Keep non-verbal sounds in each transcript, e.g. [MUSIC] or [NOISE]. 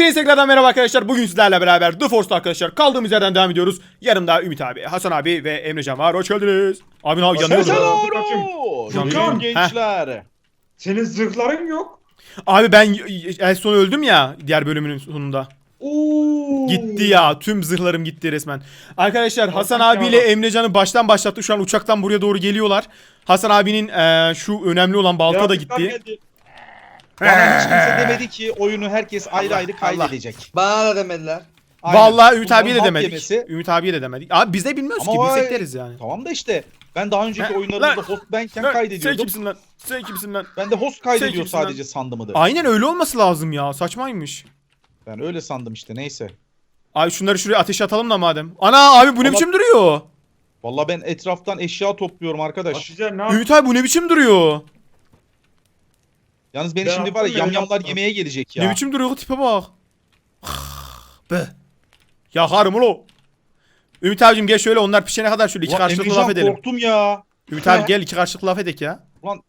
Hepinize tekrardan merhaba arkadaşlar. Bugün sizlerle beraber The Force'da arkadaşlar kaldığımız yerden devam ediyoruz. Yanımda Ümit abi, Hasan abi ve Emrecan var. Hoş geldiniz. Abi ne yanıyor. Selam Yanıyorum. gençler. Senin zırhların yok. Abi ben en son öldüm ya diğer bölümünün sonunda. Oo. Gitti ya. Tüm zırhlarım gitti resmen. Arkadaşlar Hasan abiyle ya. Emrecan'ı baştan başlattı. Şu an uçaktan buraya doğru geliyorlar. Hasan abinin eee, şu önemli olan balta da Yaratıklar gitti. geldi. Bana hiç kimse demedi ki oyunu herkes ayrı ayrı kaydedecek. Bana da demediler. Aynen. Vallahi Ümit Bunların abiye de hak demedik. yemesi- Ümit abiye de demedik. Abi biz de bilmiyoruz Ama ki. vay- Bilsek deriz yani. Tamam da işte ben daha önceki Lan, oyunlarımda host benken Lan, Sen kaydediyordum. kimsin lan? Sen kimsin lan? Ben de host kaydediyor kimsin lan? sadece sandımı Aynen öyle olması lazım ya. Saçmaymış. Ben öyle sandım işte neyse. Abi şunları şuraya ateş atalım da madem. Ana abi bu ne biçim duruyor? Vallahi ben etraftan eşya topluyorum arkadaş. Hatice ne yap? Ümit abi bu ne biçim duruyor? Yalnız beni Ben şimdi var ya yaptım, ben yamyamlar yaptım. yemeğe gelecek ya. Ne biçim duruyor tipe bak. Be. Yakarım ulo. Ümit abicim gel şöyle onlar pişene kadar şöyle iki Ulan karşılıklı Emrecan laf edelim. korktum ya. Ümit abi gel iki karşılıklı laf edek ya. Ulan-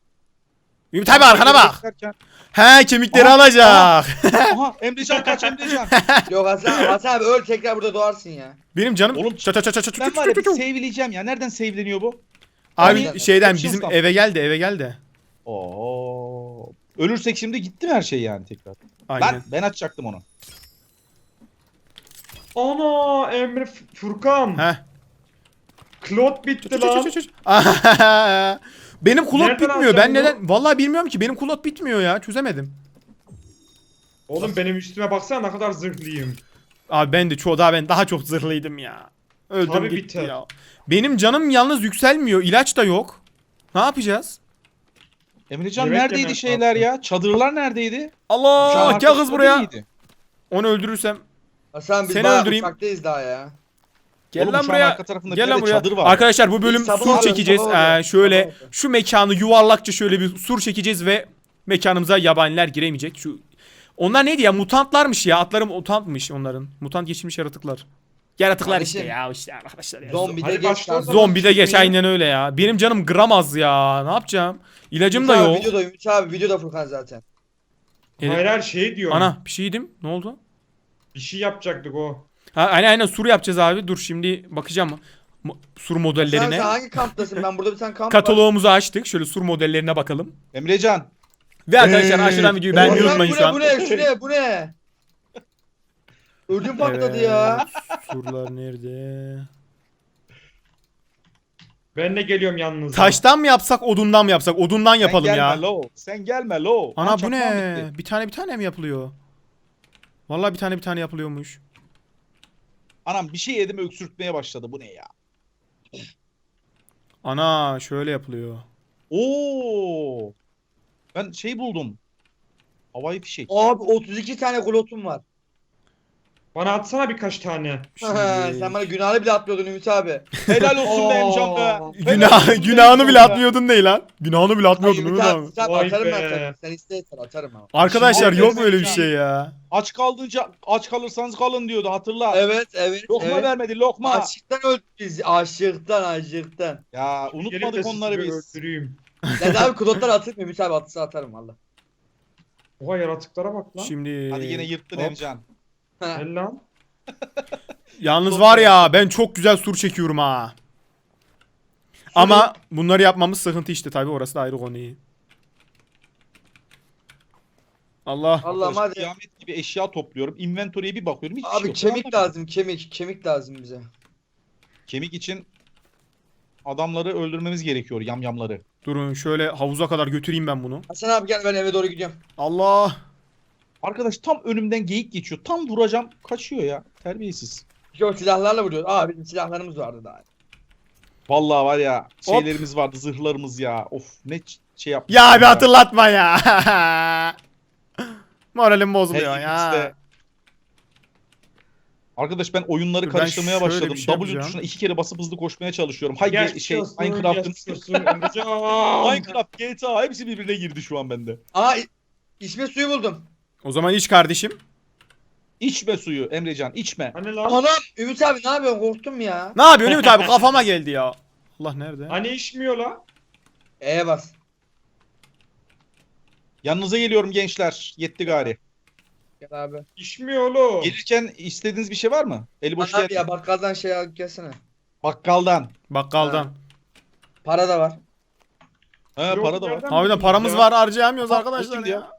Ümit abi arkana bak. Beklerken- He kemikleri Aha, alacak. Aha [LAUGHS] Emrecan kaç Emrecan. [LAUGHS] Yok Hasan, Hasan abi öl tekrar burada doğarsın ya. Benim canım. Oğlum, Çat çat çat çat çat ben var ya bir save'leyeceğim ya. Nereden save'leniyor bu? Abi Abi, şeyden bizim eve geldi eve geldi. Oo. Ölürsek şimdi gitti mi her şey yani tekrar? Aynen. Lan ben açacaktım onu. Ana Emre F- Furkan. He. Klot bitti lan. çat çat çat. Benim kulot Nereden bitmiyor. Ben bunu? neden? Vallahi bilmiyorum ki. Benim kulot bitmiyor ya. Çözemedim. Oğlum benim üstüme baksana ne kadar zırhlıyım. Abi ben de çoğu daha ben daha çok zırhlıydım ya. Öldüm Tabii gitti biter. ya. Benim canım yalnız yükselmiyor. İlaç da yok. Ne yapacağız? Emrecan Yemek neredeydi yemek şeyler lazım. ya? Çadırlar neredeydi? Allah gel kız buraya. miydi? Onu öldürürsem. Hasan biz Seni bayağı öldüreyim. uçaktayız daha ya. Gel Oğlum lan buraya. Gel lan buraya. çadır var. Arkadaşlar bu bölüm Biz sabah sur alıyoruz, çekeceğiz. sabah Ee, şöyle sabah şu mekanı yuvarlakça şöyle bir sur çekeceğiz ve mekanımıza yabaniler giremeyecek. Şu onlar neydi ya? Mutantlarmış ya. Atları mutantmış onların. Mutant geçirmiş yaratıklar. Yaratıklar Kardeşim, işte ya işte arkadaşlar ya. Zombi de Hadi geç başla o lan. zaman. Zombi de geç aynen öyle ya. Benim canım gram az ya. Ne yapacağım? İlacım da Ümit abi yok. Videoda Ümit abi videoda Furkan zaten. Evet. Hayır her şey diyor. Ana bir şey yedim. Ne oldu? Bir şey yapacaktık o. Ha, aynen aynen sur yapacağız abi. Dur şimdi bakacağım. Mo- Sur Sen, modellerine. sen hangi kamptasın? Ben burada bir tane kamp var. Kataloğumuzu açtık. Şöyle sur modellerine bakalım. Emrecan. Ve arkadaşlar Ee, aşağıdan videoyu beğenmeyi Hasan, unutmayın bu şu ne, an. Bu ne şu ne bu ne? Ödüm patladı ya. Surlar nerede? Ben de geliyorum yanınıza. Taştan mı yapsak odundan mı yapsak? Odundan yapalım Sen gelme ya. lo. Sen gelme lo. Ana Lan bu çakmağım ne? bitti. Bir tane bir tane mi yapılıyor? Vallahi bir tane bir tane yapılıyormuş. Anam bir şey yedim öksürtmeye başladı. Bu ne ya? Ana şöyle yapılıyor. Oo. Ben şey buldum. Havai fişek. Abi 32 tane klotum var. Bana atsana birkaç tane. [LAUGHS] Sen bana günahını bile atmıyordun Ümit abi. Helal olsun be Emcan be. Günah, günahını bile atmıyordun değil lan. Günahını bile atmıyordun Ümit abi, Vay atarım ben be. tabii. Sen istersen atarım ama. Arkadaşlar Şimdi yok böyle bir şey ya. Aç kaldıkça aç kalırsanız kalın diyordu hatırla. Evet evet Lokma evet. vermedi lokma. Açlıktan öldük biz. Açlıktan açlıktan. Ya unutmadık onları biz. Öldüreyim. Ben abi klotlar atayım mı? Ümit abi atsa atarım valla. Oha yaratıklara bak lan. Şimdi Hadi yine yırttın. Emcan. Gel lan. yalnız var ya ben çok güzel sur çekiyorum ha. Ama bunları yapmamız sıkıntı işte tabii orası da ayrı konu. Allah. Allah'ım Arkadaş, hadi. Kıyamet gibi eşya topluyorum. Inventory'e bir bakıyorum. Şey Abi kemik lazım kemik. Kemik lazım bize. Kemik için adamları öldürmemiz gerekiyor yamyamları. Durun şöyle havuza kadar götüreyim ben bunu. Hasan abi gel ben eve doğru gidiyorum. Allah. Arkadaş tam önümden geyik geçiyor. Tam vuracağım. Kaçıyor ya. Terbiyesiz. Yok silahlarla vuruyor. Aa bizim silahlarımız vardı daha. Vallahi var ya Hop. şeylerimiz vardı zırhlarımız ya. Of ne ç- şey yapmış. Ya bir hatırlatma ya. [LAUGHS] Moralim bozuluyor Her ya. ikisi de- Arkadaş ben oyunları Dur, ben karıştırmaya şöyle başladım. bir şey W yapacağım. tuşuna iki kere basıp hızlı koşmaya çalışıyorum. Hay ge- şey Minecraft'ın. [LAUGHS] Minecraft, GTA hepsi birbirine girdi şu an bende. Aa i- içme suyu buldum. O zaman iç kardeşim. İçme suyu Emrecan içme. Hani lan? Anam Ümit abi ne yapıyorsun korktum ya. Ne yapıyorsun Ümit abi kafama geldi ya. Allah nerede? Hani içmiyor la? E'ye bas. Yanınıza geliyorum gençler. Yetti gari. Gel abi. İşmiyor oğlum. Gelirken istediğiniz bir şey var mı? Eli boş Abi gel. ya bakkaldan şey al gelsene. Bakkaldan. Bakkaldan. Para da var. He Yok, para da var. nereden Harbiden buldun paramız ya? var harcayamıyoruz arkadaşlar ya. ya.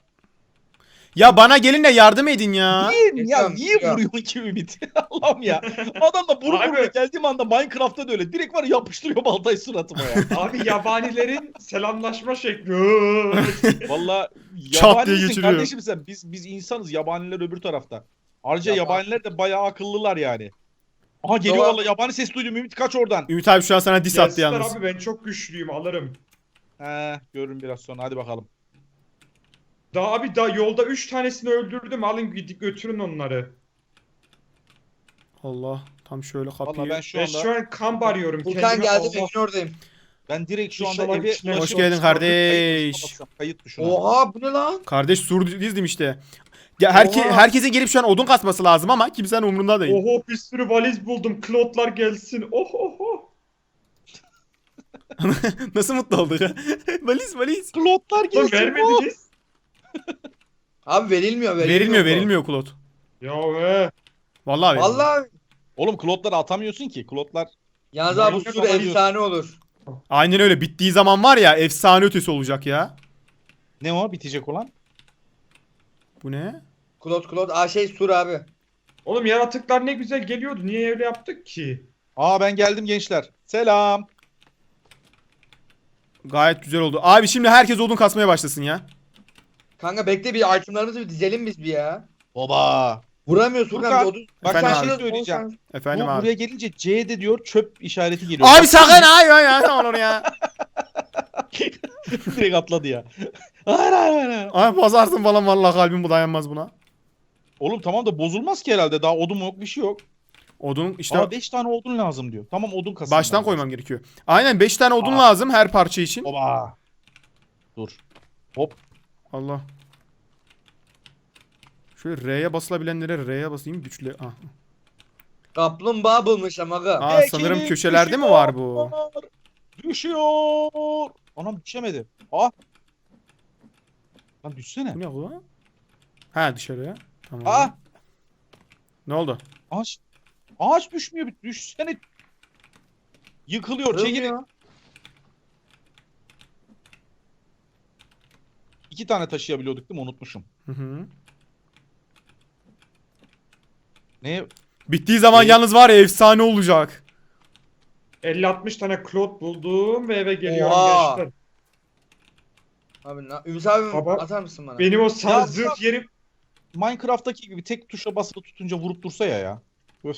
Ya bana gelin de yardım edin ya. Niye, ya niye geçiyorum. vuruyorsun ki Ümit? [LAUGHS] Allah'ım ya. Adam da vuru Abi. Geldiğim anda Minecraft'ta da öyle. Direkt var ya yapıştırıyor baltayı suratıma ya. [LAUGHS] Abi yabanilerin selamlaşma şekli. [LAUGHS] Valla Çat yabani diye misin geçiriyor. kardeşim sen? Biz biz insanız. Yabaniler öbür tarafta. Ayrıca Yaban- yabaniler de bayağı akıllılar yani. Aha geliyor Doğru. valla yabani ses duydum. Ümit kaç oradan. Ümit abi şu an sana dis attı Gelsinler yalnız. abi ben çok güçlüyüm alırım. He görürüm biraz sonra hadi bakalım. Daha abi daha yolda 3 tanesini öldürdüm. Alın gidip götürün onları. Allah tam şöyle Valla kapıyı. ben şu Ben anda şu an kamp arıyorum. Furkan Kendime geldi Allah- evin oradayım. ben direkt şu anda İnşallah eve içine- ulaşıyorum. Hoş geldin kardeş. Kayıt tuşuna. Oha bu ne lan? Kardeş sur dizdim işte. Ya herke, Oha. herkesin gelip şu an odun kasması lazım ama kimsenin umurunda değil. Oho bir sürü valiz buldum. Klotlar gelsin. Oh oh oh. [LAUGHS] Nasıl mutlu olduk ha? [LAUGHS] valiz valiz. Klotlar Lan gelsin. vermediniz. Abi verilmiyor verilmiyor. Verilmiyor verilmiyor kulot. Ya be. Vallahi verilmiyor. Vallahi Oğlum klotları atamıyorsun ki. Klotlar yalnız abi bu Manyak sürü efsane olur. Aynen öyle. Bittiği zaman var ya efsane ötesi olacak ya. ne o bitecek olan? Bu ne? Klot klot. Aa şey sur abi. Oğlum yaratıklar ne güzel geliyordu. Niye öyle yaptık ki? Aa ben geldim gençler. Selam. Gayet güzel oldu. Abi şimdi herkes odun kasmaya başlasın ya. Kanka bekle bir itemlarımızı bir dizelim biz bir ya. Baba. Vuramıyoruz Furkan. Furkan, bir odun- Bak Efendim ben abi. şey söyleyeceğim. Efendim Bu abi. buraya gelince C'de diyor çöp işareti geliyor. Abi sakın hayır hayır ne olur ya. [LAUGHS] direkt atladı ya. Hayır hayır hayır, hayır. Ay bazarsın falan vallahi kalbim bu dayanmaz buna. Oğlum tamam da bozulmaz ki herhalde. Daha odun yok bir şey yok. Odun işte Aa 5 tane odun lazım diyor. Tamam odun kasayım. baştan ben. koymam gerekiyor. Aynen 5 tane odun Aa. lazım her parça için. Oba. Dur. Hop. Allah. Şöyle R'ye basılabilenlere R'ye basayım güçlü. Ah. Kaplumbağa bulmuş ama aga. Aa, sanırım Ekinim köşelerde mi var bu? Düşüyor. Anam düşemedi. Ah. Lan düşsene. Bu ne bu? Ha dışarıya. Tamam. Ah. Ne oldu? Ağaç. Ağaç düşmüyor. Düşsene. Yıkılıyor. Çekilin. İki tane taşıyabiliyorduk değil mi? Unutmuşum. Hı hı. Ne? Bittiği zaman İyi. yalnız var ya efsane olacak. 50-60 tane klot buldum ve eve geliyorum Oha. gençler. Abi na- Ümit abi Baba, atar mısın bana? Benim o sağ Ya, zırh yerim Minecraft'taki gibi tek tuşa basılı tutunca vurup dursa ya ya. Öf.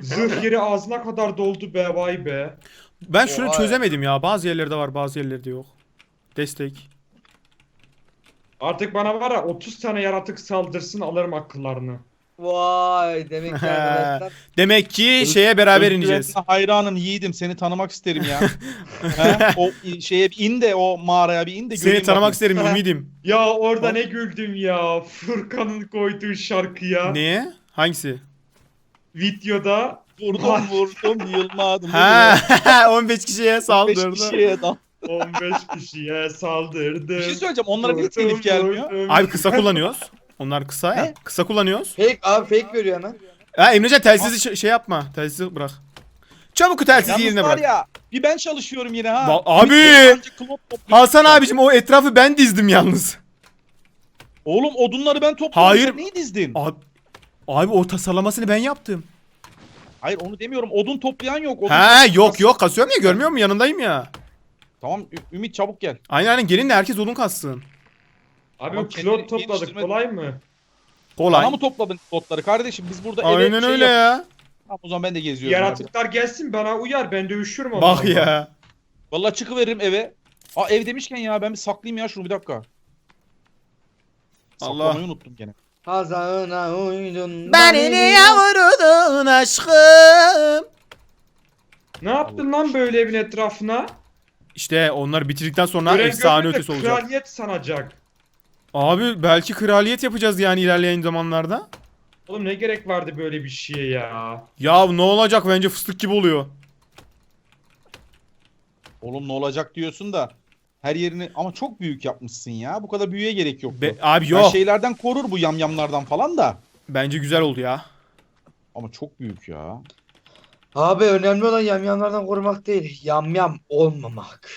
zırh yeri ağzına kadar doldu be vay be. Ben şunu Oha. çözemedim ya. Bazı yerlerde var bazı yerlerde yok. Destek. Artık bana var ya 30 tane yaratık saldırsın alırım akıllarını. Vay demek ki arkadaşlar. [LAUGHS] Demek ki şeye beraber Özgüvenine ineceğiz. Hayranım yiğidim seni tanımak isterim ya. [LAUGHS] He? O şeye bir in de o mağaraya bir in de Seni göreyim tanımak bakayım. isterim ümidim. Ya orada ne güldüm ya. Furkan'ın koyduğu şarkıya. Neye? Hangisi? Videoda Vurdum vurdum yılmadım. Ha 15 [LAUGHS] kişiye Beş saldırdı. kişiye dal. 15 kişiye saldırdı. Bir şey söyleyeceğim onlara niye telif gelmiyor? Abi kısa kullanıyoruz. Onlar kısa ya. Ne? Kısa kullanıyoruz. Fake abi fake veriyor hemen. Ha Emrecan telsizi şey- şey yapma. Telsizi bırak. Çabuk o telsizi Yalnız yerine var bırak. ya bir ben çalışıyorum yine ha. Va- abi! Klop. Hasan abicim o etrafı ben dizdim yalnız. Oğlum odunları ben topladım. Hayır. Sen neyi dizdin? Abi, abi o tasarlamasını ben yaptım. Hayır onu demiyorum. Odun toplayan yok. Odun Ha toplayan- yok yok kasıyorum ya görmüyor musun yanındayım ya. Tamam Ü- Ümit çabuk gel. Aynen aynen gelin de herkes odun kassın. Abi Ama bu kendini klot topladık geliştirme- kolay mı? Kolay. Bana mı topladın slotları kardeşim? Biz burada eve Aynen şey öyle yap- ya. Tamam, o zaman ben de geziyorum. abi. Yaratıklar gelsin bana uyar ben dövüşürüm onlarla. Bak ya. Vallahi çıkıveririm eve. Aa ev demişken ya ben bir saklayayım ya şunu bir dakika. Allah. Saklamayı unuttum gene. Hazağına uydun. vurdun aşkım. Ne yaptın lan böyle evin etrafına? İşte onları bitirdikten sonra Gören efsane ötesi olacak. Kraliyet sanacak. Abi belki kraliyet yapacağız yani ilerleyen zamanlarda. Oğlum ne gerek vardı böyle bir şeye ya? Ya ne olacak bence fıstık gibi oluyor. Oğlum ne olacak diyorsun da. Her yerini ama çok büyük yapmışsın ya. Bu kadar büyüye gerek yoktu. Be- abi yok. şeylerden korur bu yamyamlardan falan da. Bence güzel oldu ya. Ama çok büyük ya. Abi önemli olan yamyamlardan korumak değil. Yamyam olmamak.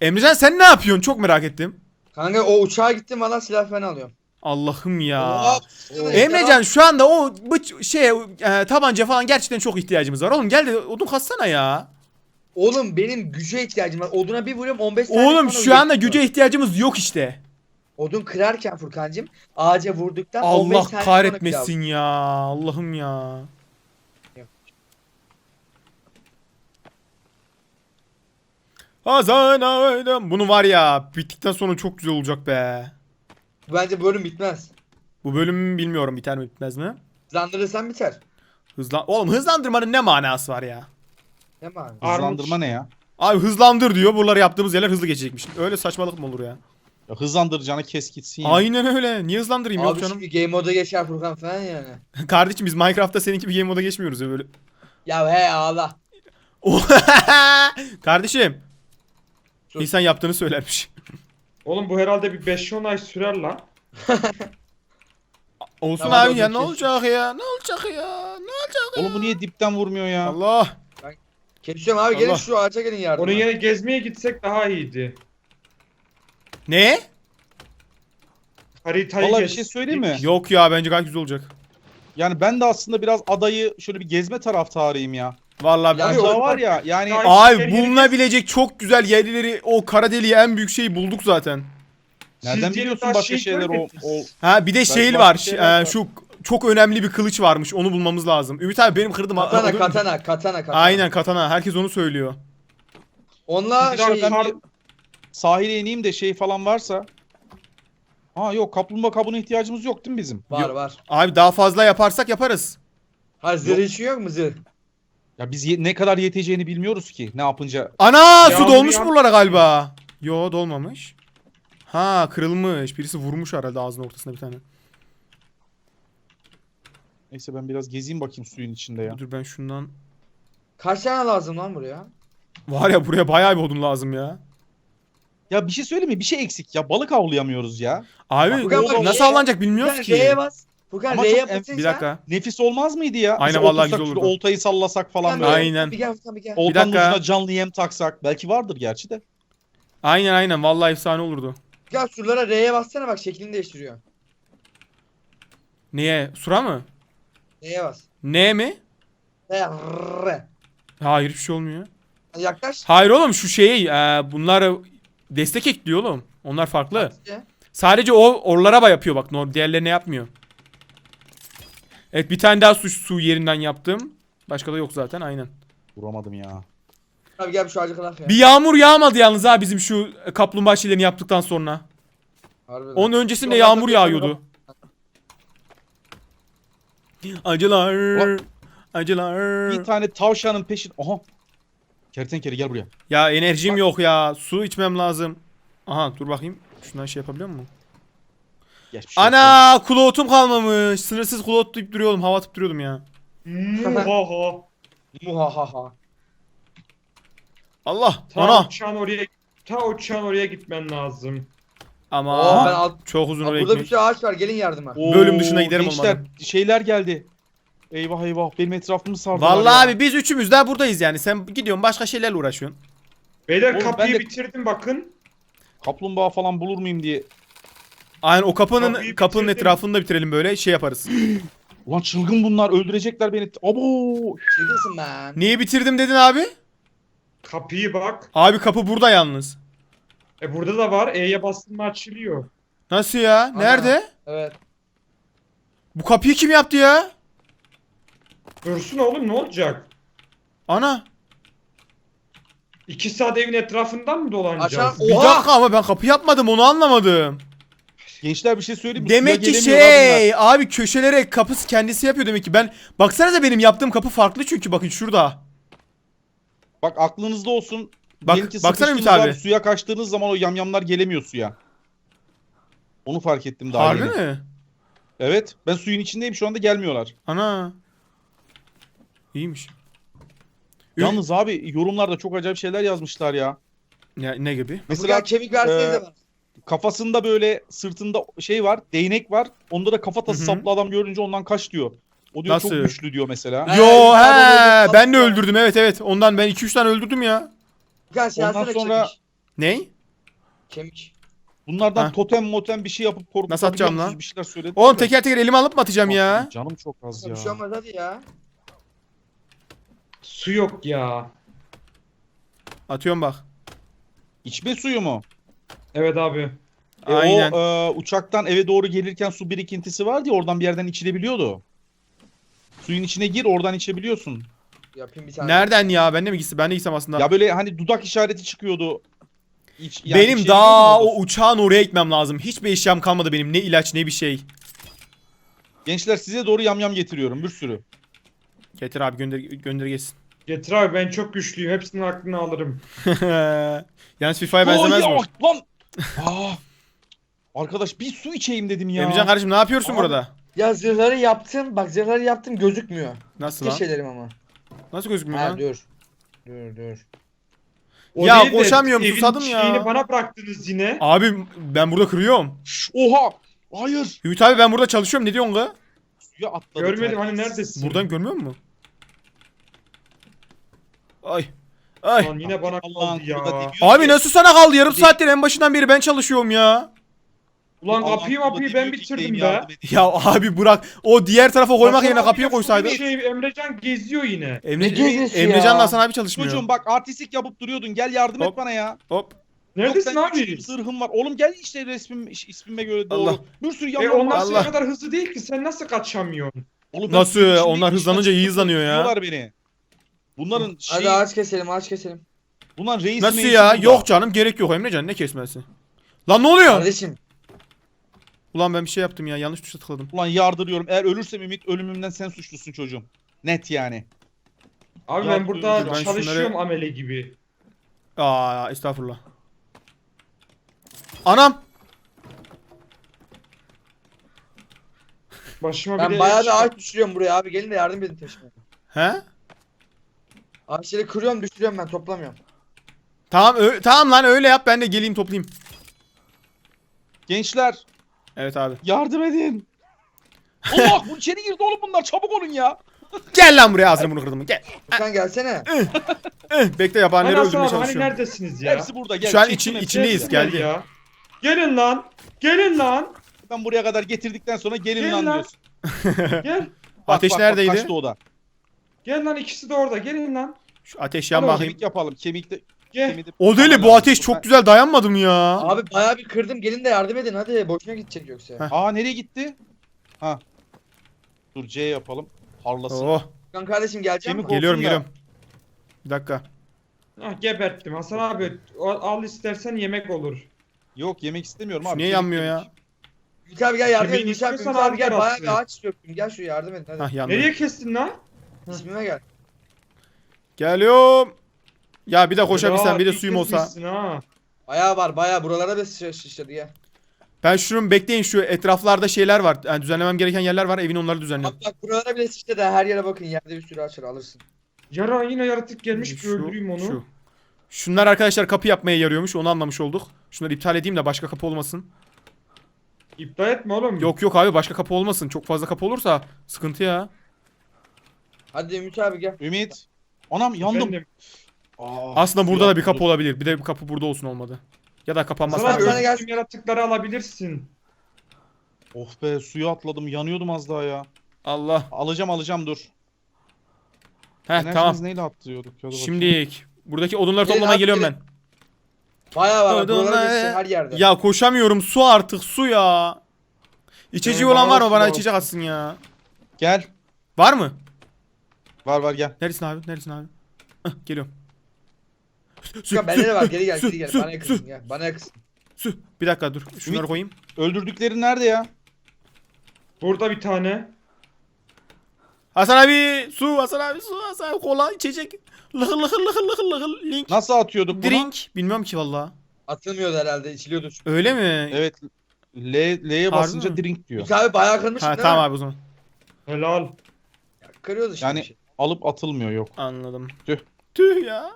Emrecan sen ne yapıyorsun? Çok merak ettim. Kanka o uçağa gittim valla silah falan alıyorum. Allah'ım ya. Hop. Emrecan şu anda o bıç şey e, tabanca falan gerçekten çok ihtiyacımız var. Oğlum gel de odun katsana ya. Oğlum benim güce ihtiyacım var. Oduna bir vuruyorum 15 tane Oğlum falan şu anda üretiyor. güce ihtiyacımız yok işte. Odun kırarken Furkancığım ağaca vurduktan 15 Allah tane sonra kahretmesin ya. Allah'ım ya. Hazan ağaydam. Bunu var ya bittikten sonra çok güzel olacak be. Bence bölüm bitmez. Bu bölüm bilmiyorum biter mi bitmez mi? Hızlandırırsan biter. Hızlan Oğlum hızlandırmanın ne manası var ya? Ne mi. Hızlandırma ne ya? Abi hızlandır diyor. Buraları yaptığımız yerler hızlı geçecekmiş. Öyle saçmalık mı olur ya? ya hızlandıracağına kes gitsin ya. Aynen öyle. Niye hızlandırayım yok Abi canım. şimdi game moda geçer Furkan falan yani. [LAUGHS] Kardeşim biz Minecraft'ta seninki bir game moda geçmiyoruz ya böyle. Ya he ağla. [LAUGHS] Kardeşim. Sus. İnsan yaptığını söylermiş. Oğlum bu herhalde bir 5-10 ay sürer lan. [LAUGHS] Olsun Tamam, abi ya ne olacak ya? Ne olacak ya? Ne olacak ya? Oğlum bu niye dipten vurmuyor ya? Allah. Kesiyorum abi gelin Allah. şu ağaca gelin yardıma. Onun yerine gezmeye gitsek daha iyiydi. Ne? Haritayı Vallahi bir şey söyleyeyim mi? Yok ya bence gayet güzel olacak. Yani ben de aslında biraz adayı şöyle bir gezme taraftarıyım ya. Vallahi ben- o- var ya yani Ya- Abi bulunabilecek çok güzel yerleri o kara deliği en büyük şeyi bulduk zaten. nereden Siz biliyorsun başka şey şeyler o, o Ha bir de şey başka var. şeyler e, var. şu çok önemli bir kılıç varmış. Onu bulmamız lazım. Ümit abi benim kırdım. Katana katana katana katana. Aynen katana. Herkes onu söylüyor. Onunla Bir daha şey, kar- bir sahile ineyim de şey falan varsa. Ha yok kaplumbağa kabuğuna ihtiyacımız yok değil mi bizim? var Yok. var. Abi daha fazla yaparsak yaparız. Ha zırh için yok mu zırh? Ya biz ye- ne kadar yeteceğini bilmiyoruz ki ne yapınca. Ana su dolmuş yağ- buralara galiba. Yo dolmamış. Ha kırılmış. Birisi vurmuş herhalde ağzının ortasına bir tane. Neyse ben biraz gezeyim bakayım suyun içinde ya. Dur ben şundan. Kaç tane lazım lan buraya? Var ya buraya bayağı bir odun lazım ya. Ya bir şey söyleyeyim mi? Bir şey eksik ya. Balık avlayamıyoruz ya. Abi bak, nasıl avlanacak bilmiyoruz ki. R'ye bas. Furkan Ama R'ye çok. Bir dakika. Nefis olmaz mıydı ya? Aynen, Mesela vallahi otursak güzel olurdu. oltayı sallasak falan böyle. Aynen. Bir gel Furkan bir gel. Oltanın dakika. ucuna canlı yem taksak. Belki vardır gerçi de. Aynen aynen vallahi efsane olurdu. Gel şuralara R'ye bassana bak şeklini değiştiriyor. Niye? Sura mı? R'ye bas. Ne mi? R. R. Hayır hiçbir şey olmuyor. Yaklaş. Hayır oğlum şu şeyi e, bunlar destek ekliyor oğlum. Onlar farklı. Sadece o oralara ba yapıyor bak. Norm diğerlerine yapmıyor. Evet bir tane daha su, su yerinden yaptım. Başka da yok zaten aynen. Vuramadım ya. Abi gel şu ağacı kılak ya. Bir yağmur yağmadı yalnız ha bizim şu kaplumbağa şeylerini yaptıktan sonra. Harbiden. Onun öncesinde Yok, yağmur yağıyordu. Acılar. Ulan- Acılar. Bir tane tavşanın peşin... Aha. Kertenkele gel buraya. Ya enerjim yok ya. Su içmem lazım. Aha dur bakayım. Şundan şey yapabiliyor muyum? Geçmiş. Ana kulotum kalmamış. Sınırsız kulot deyip duruyordum. Hava atıp duruyordum ya. Muhaha. Muhahaha. Allah. Ta Ana. uçağın oraya ta uçağın oraya gitmen lazım. Ama Oo, ben alt... çok uzun Aa, oraya burada bir gitmek. sürü ağaç var gelin yardıma. Oo, Bölüm dışına giderim gençler, olmadı. şeyler geldi. Eyvah eyvah benim etrafımı sardılar Vallahi ya. abi biz üçümüz daha buradayız yani. Sen gidiyorsun başka şeylerle uğraşıyorsun. Beyler Oğlum, kapıyı ben de- bitirdim bakın. Kaplumbağa falan bulur muyum diye. Aynen o kapının Kapıyı kapının bitirdim. etrafını da bitirelim böyle şey yaparız. Ulan çılgın bunlar öldürecekler beni. Abo. Çılgınsın ben. Niye bitirdim dedin abi? Kapıyı bak. Abi kapı burada yalnız. E burada da var. E'ye bastın mı açılıyor. Nasıl ya? Nerede? Evet. Bu kapıyı kim yaptı ya? Dursun oğlum ne olacak? Ana. İki saat evin etrafından mı dolanacağız? Aşağı- Bir Oha! dakika ama ben kapı yapmadım onu anlamadım. Gençler bir şey söyleyeyim mi? Demek ki şey abi köşelere kapısı kendisi yapıyor demek ki. Ben baksanıza benim yaptığım kapı farklı çünkü bakın şurada. Bak aklınızda olsun. Bak- Diyelim ki baksana Ümit abi. Suya kaçtığınız zaman o yamyamlar gelemiyor suya. Onu fark ettim daha Harbi yeni. mi? Evet. Ben suyun içindeyim şu anda gelmiyorlar. Ana. İyiymiş. Ü- Yalnız abi yorumlarda çok acayip şeyler yazmışlar ya. Ne, ne gibi? Mesela Mesela kemik versenize e, bana. Kafasında böyle sırtında şey var, değnek var. Onda da kafatası Hı hı. saplı adam görünce ondan kaç diyor. O diyor Nasıl? çok güçlü diyor mesela. Ha, Yo he ben de öldürdüm evet evet. Ondan ben 2-3 tane öldürdüm ya. Şey ondan sonra-. Ney? Kemik. Bunlardan Ha. totem motem bir şey yapıp korkutabiliyor Nasıl atacağım musunuz? lan? Bir şeyler söyledi. Oğlum teker teker elime alıp mı atacağım ya? Canım çok az ya. Bir şey olmaz hadi ya. Su yok ya. Atıyorum bak. İçme suyu mu? Evet abi. E, Aynen. O e, uçaktan eve doğru gelirken su birikintisi vardı ya oradan bir yerden içilebiliyordu. Suyun içine gir oradan içebiliyorsun. Yapayım bir tane. Nereden ya? Ben de mi gitsem? Ben de gitsem aslında. Ya böyle hani dudak işareti çıkıyordu. İç, yani benim şey daha o uçağın oraya gitmem lazım. Hiçbir eşyam kalmadı benim. Ne ilaç ne bir şey. Gençler size doğru yamyam getiriyorum bir sürü. Getir abi gönder gönder geçsin. Getir abi ben çok güçlüyüm. Hepsinin aklını alırım. [LAUGHS] Yalnız FIFA'ya benzemez mi? Lan! Aa! Arkadaş bir su içeyim dedim ya. Emrecan kardeşim ne yapıyorsun Abi. burada? Ya zırhları yaptım. Bak zırhları yaptım gözükmüyor. Nasıl lan? şeylerim ama. Nasıl gözükmüyor Ha lan? dur. Dur dur. O Ya değil de koşamıyorum, evin susadım ya. şeyini bana bıraktınız yine. Abi ben burada kırıyorum. Şş, Oha! Hayır! Ümit abi ben burada çalışıyorum. Ne diyorsun kız? Suya atladı. Görmedim hani neredesin? Buradan görmüyor musun? Ay. Ay. Lan yine bana kaldı ya. da Abi ki- nasıl sana kaldı? Yarım saattir en başından beri ben çalışıyorum ya. Ulan Allah'ın kapıyı da mapıyı ben bitirdim be. Ya abi bırak. O diğer tarafa koymak yerine kapıya de koysaydın. full Şey, Emrecan geziyor yine. Emre, Emrecan'la ya? Hasan abi çalışmıyor. Çocuğum bak artistik yapıp duruyordun. Gel yardım Hop. et bana ya. Hop. Neredesin Yok, abi? Zırhım var. Oğlum gel işte resmim ismime göre doğru. Allah. Bir sürü E yamyam onlar senin Allah. kadar hızlı değil ki. Sen nasıl kaçamıyorsun? Oğlum Nasıl? içindeyim, Onlar hızlanınca iyi hızlanıyor ya. beni. Bunların şey, Hadi ağaç keselim ağaç keselim. bunlar reis Nasıl ya? Yok canım gerek yok Emrecan ne kesmesi? Lan ne oluyor? Kardeşim. Ulan ben bir şey yaptım ya yanlış tuşa tıkladım. Ulan yardırıyorum. Eğer ölürsem Ümit ölümümden sen suçlusun çocuğum. Net yani. Abi Ya ben burada ben çalışıyorum şunları- amele gibi. Aa estağfurullah. Anam. Başıma bir Ben bayağı da ağaç düşürüyorum buraya abi. Gelin de yardım edin taşımaya. He? Ağaçları kırıyorum düşürüyorum ben toplamıyorum. Tamam tamam lan öyle yap ben de geleyim toplayayım. Gençler Evet abi. yardım edin. [LAUGHS] Allah bu içeri girdi oğlum bunlar çabuk olun ya. Gel lan buraya ağzını bunu kırdım. Gel. Furkan gelsene. Eh, bekle Hani yabancıları Hasan öldürmeye abi hani çalışıyorum. neredesiniz ya? Hepsi burada gel. Şu an çektim için- hepsini. içindeyiz, geldi. ya. Gelin lan. Gelin lan. Ben buraya kadar getirdikten sonra gelin Gelin lan lan. diyorsun. [LAUGHS] Gel. Bak, Ateş bak, bak, neredeydi? kaçtı o da. Gel lan ikisi de orada. Gelin lan. Şu ateş yan Hadi bakayım. Kemik yapalım. Gel. kemiği de- O deli bu ateş çok güzel dayanmadım ya. Abi bayağı bir kırdım. Gelin de yardım edin hadi. Boşuna gidecek yoksa. Heh. Aa nereye gitti? Ha. Dur C yapalım. Parlasın. Oh, Furkan kardeşim gelecek Kemik mi? geliyorum geliyorum. Bir dakika. Ah geberttim. Hasan abi al, al istersen yemek olur. Yok yemek istemiyorum Şu abi. niye kemik yanmıyor kemik. ya? Ümit abi gel yardım edin. Kemiğini Ümit abi, istiyorsan Ümit abi gel. al Bayağı bir ağaç döktüm. Gel şu yardım edin hadi. Hah yandı. Nereye kestin lan? İsmime gel. Geliyorum. Ya bir de koşabilsem Ya, bir de suyum olsa. Bayağı var bayağı. Buralara da şiş- şişirdi gel. Ben şunun bekleyin şu etraflarda şeyler var. Yani düzenlemem gereken yerler var. Evin onları düzenliyorum. Bak bak buralara bile sıçradı. Her yere bakın. Yerde bir sürü ağaç var alırsın. Yara yine yaratık gelmiş. Bir öldüreyim onu. şu. Şunlar arkadaşlar kapı yapmaya yarıyormuş. Onu anlamış olduk. Şunları iptal edeyim de başka kapı olmasın. İptal etme oğlum. Yok yok abi başka kapı olmasın. Çok fazla kapı olursa sıkıntı ya. Hadi Ümit abi gel. Ümit. Anam yandım. Efendim. Aa, Aslında burada da bir kapı olabilir. Bir de bir kapı burada olsun olmadı. Ya da kapanmaz. Abi Hasan abi öldürdüğüm yaratıkları alabilirsin. Oh be suya atladım. Yanıyordum az daha ya. Allah. Alacağım alacağım dur. Heh Enerjimiz tamam. neyle atlıyorduk? Hadi bakayım. Şimdilik. Buradaki odunları Gelin toplamaya abi, geliyorum gelin. ben. Bayağı var. bak, Buralara her yerde. Ya koşamıyorum. Su artık su ya. İçeceği Ee, olan var mı? bana içecek atsın ya. Gel. Var mı? Var var gel. Neredesin abi? Neredesin abi? Hah, geliyorum. Su, Furkan bende de var. Geri gel geri gel. Bana yakınsın gel. Bana yakınsın. su. Bir dakika dur. Şunları koyayım. Öldürdükleri nerede ya? Burada bir tane. Hasan abi su Hasan abi su Hasan abi kola içecek. Lıkır lıkır lıkır lıkır lıkır link. Nasıl atıyorduk bunu? Drink. Bilmiyorum ki valla. Atılmıyordu herhalde. içiliyordu çünkü. Öyle mi? Evet. L, L'ye basınca mi? drink diyor. Abi bayağı kırmışsın Ha değil tamam mi? abi o zaman. Helal. Kırıyoruz işte Yani- bir şey. Alıp atılmıyor yok. Anladım. Tüh. Tüh ya.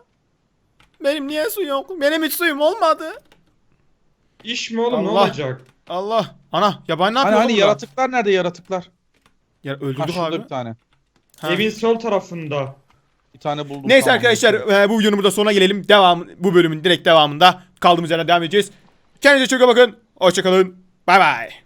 Benim niye su yok? Benim hiç suyum olmadı. İş mi oğlum ne Allah. olacak? Allah. Ana yabani ne Hani yapıyor hani oğlum yaratıklar nerede yaratıklar? Ya Ha, öldürdük şurada abi. bir tane. Ha. Evin sol tarafında. Bir tane buldum. Neyse tamam. arkadaşlar e, bu videonun burada sonuna gelelim. Devam bu bölümün direkt devamında kaldığımız yerden devam edeceğiz. Kendinize çok iyi bakın. Hoşçakalın. Bay bay.